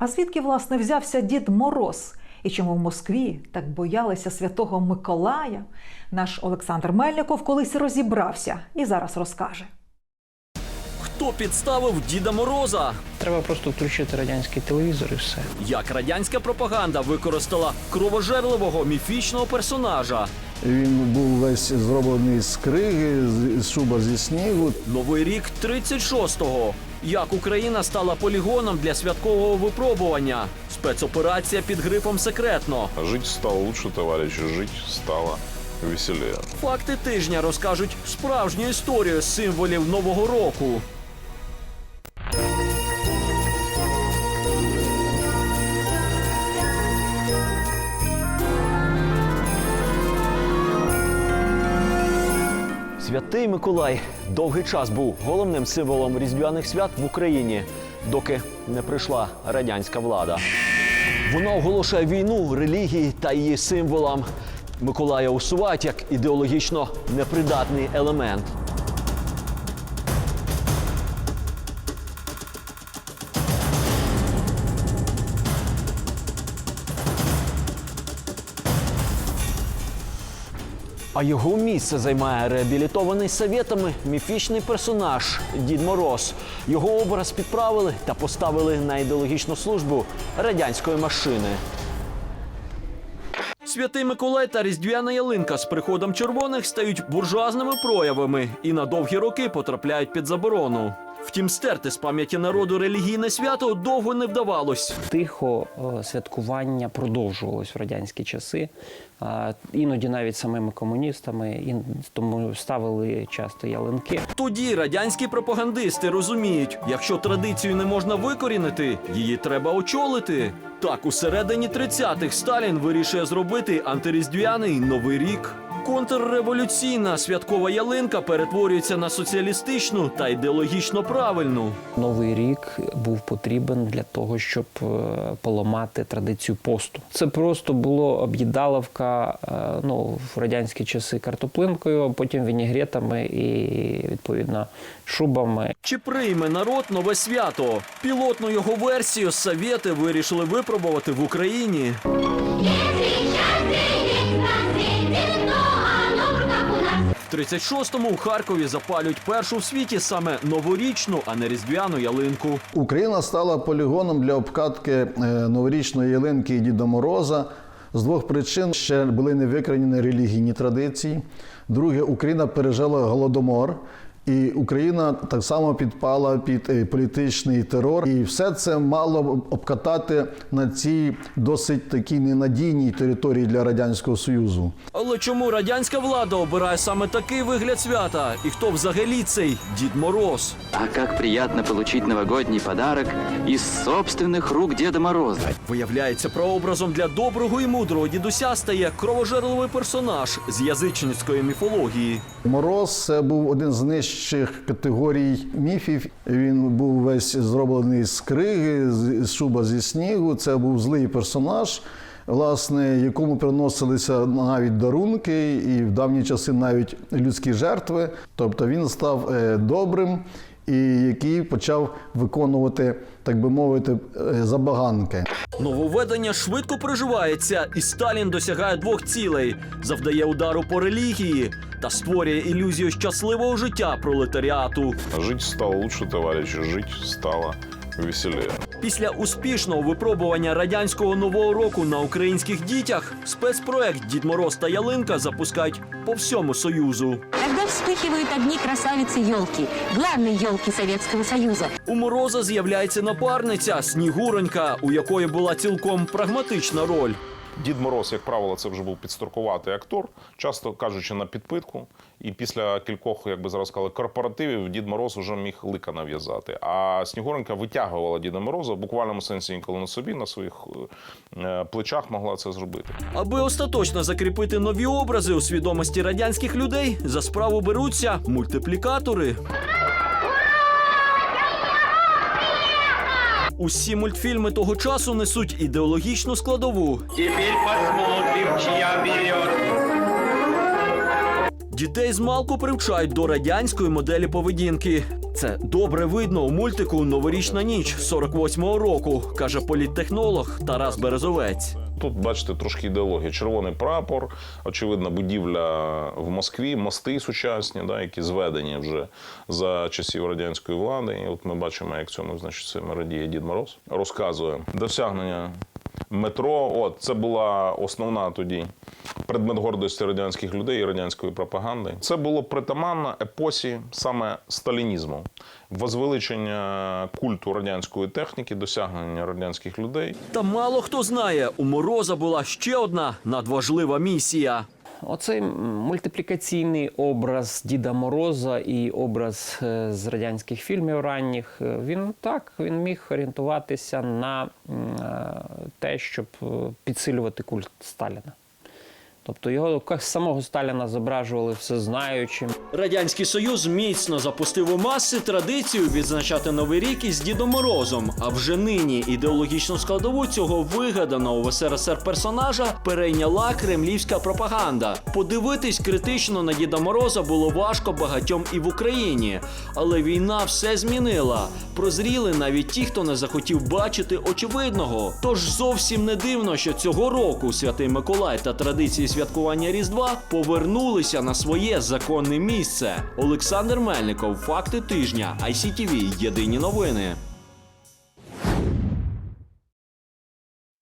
А звідки, власне, взявся дід Мороз? І чому в Москві так боялися святого Миколая? Наш Олександр Мельников колись розібрався і зараз розкаже. Хто підставив Діда Мороза? Треба просто включити радянський телевізор і все. Як радянська пропаганда використала кровожерливого міфічного персонажа? Він був весь зроблений з криги, з з шуба зі снігу. Новий рік 36-го. Як Україна стала полігоном для святкового випробування? Спецоперація під грифом секретно. Жить стало лучше, товарищи, жить стало веселее. Факти тижня розкажуть справжню історію символів нового року. Святий Миколай довгий час був головним символом різдвяних свят в Україні, доки не прийшла радянська влада. Вона оголошує війну релігії та її символам. Миколая усувають як ідеологічно непридатний елемент. А його місце займає реабілітований совєтами міфічний персонаж Дід Мороз. Його образ підправили та поставили на ідеологічну службу радянської машини. Святий Миколай та Різдвяна ялинка з приходом червоних стають буржуазними проявами і на довгі роки потрапляють під заборону. Втім, стерти з пам'яті народу релігійне свято довго не вдавалось. Тихо е, святкування продовжувалось в радянські часи. А, Іноді навіть самими комуністами, і тому ставили часто ялинки. Тоді радянські пропагандисти розуміють, якщо традицію не можна викорінити, її треба очолити. Так, у середині 30-х Сталін вирішує зробити антиріздвяний новий рік. Контрреволюційна святкова ялинка перетворюється на соціалістичну та ідеологічно правильну. Новий рік був потрібен для того, щоб е, поламати традицію посту. Це просто було об'їдаловка е, ну, в радянські часи картоплинкою, а потім вінігретами і відповідно шубами. Чи прийме народ нове свято? Пілотну його версію совєти вирішили випробувати в Україні. 36-му у Харкові запалюють першу в світі саме новорічну, а не різдвяну ялинку. Україна стала полігоном для обкатки е, новорічної ялинки і Діда Мороза. З двох причин ще були не викорінені релігійні традиції. Друге, Україна пережила голодомор. І Україна так само підпала під е, політичний терор, і все це мало обкатати на цій досить такій ненадійній території для радянського союзу. Але чому радянська влада обирає саме такий вигляд свята? І хто взагалі цей Дід Мороз? А как приятно получить новогодний подарок из собственных рук Деда Мороза. Виявляється, прообразом для доброго і мудрого дідуся стає кровожерливий персонаж з язичницької міфології. Мороз це був один з нижчих категорій міфів. Він був весь зроблений з криги, з шуба зі снігу. Це був злий персонаж, власне, якому приносилися навіть дарунки, і в давні часи навіть людські жертви. Тобто він став е, добрим і який почав виконувати, так би мовити, е, забаганки. Нововведення швидко приживається, і Сталін досягає двох цілей: завдає удару по релігії та створює ілюзію щасливого життя пролетаріату. Жить стало лучше, товарищи, жить стало веселее. Після успішного випробування радянського нового року на українських дітях спецпроект Дід Мороз та Ялинка запускають по всьому союзу. Когда вспыхивают огни красавицы елки, главной елки Советского Союза. У Мороза з'являється напарниця Снігуронька, у якої була цілком прагматична роль. Дід Мороз, як правило, це вже був підстаркуватий актор, часто кажучи на підпитку. І після кількох, як би зараз сказали, корпоративів Дід Мороз вже міг лика нав'язати. А Снігуренька витягувала Діда Мороза в буквальному сенсі інколи на собі, на своїх е, плечах могла це зробити. Аби остаточно закріпити нові образи у свідомості радянських людей, за справу беруться мультиплікатори. Усі мультфільми того часу несуть ідеологічну складову. Тепер посмотрим, чия берет. Дітей з малку привчають до радянської моделі поведінки. Це добре видно у мультику Новорічна ніч 48-го року, каже політтехнолог Тарас Березовець. Тут бачите трошки ідеологія. Червоний прапор, очевидно, будівля в Москві, мости сучасні, да, які зведені вже за часів радянської влади. І от ми бачимо, як цьому значить радіє Дід Мороз. Розказує досягнення метро. От це була основна тоді предмет гордості радянських людей і радянської пропаганди. Це було притаманно епосі саме сталінізму, возвеличення культу радянської техніки, досягнення радянських людей. Та мало хто знає, у Мороза була ще одна надважлива місія. Оцей мультиплікаційний образ Діда Мороза і образ е, з радянських фільмів ранніх, е, він так він міг орієнтуватися на е, те, щоб е, підсилювати культ Сталіна. Тобто його самого Сталіна зображували всезнаючим, Радянський Союз міцно запустив у маси традицію відзначати новий рік із Дідом Морозом. А вже нині ідеологічну складову цього вигаданого в СРСР персонажа перейняла кремлівська пропаганда. Подивитись критично на Діда Мороза було важко багатьом і в Україні, але війна все змінила. Прозріли навіть ті, хто не захотів бачити очевидного. Тож зовсім не дивно, що цього року Святий Миколай та традиції святкування Різдва повернулися на своє законне місце. Олександр Мельников, факти тижня, ICTV, Єдині новини.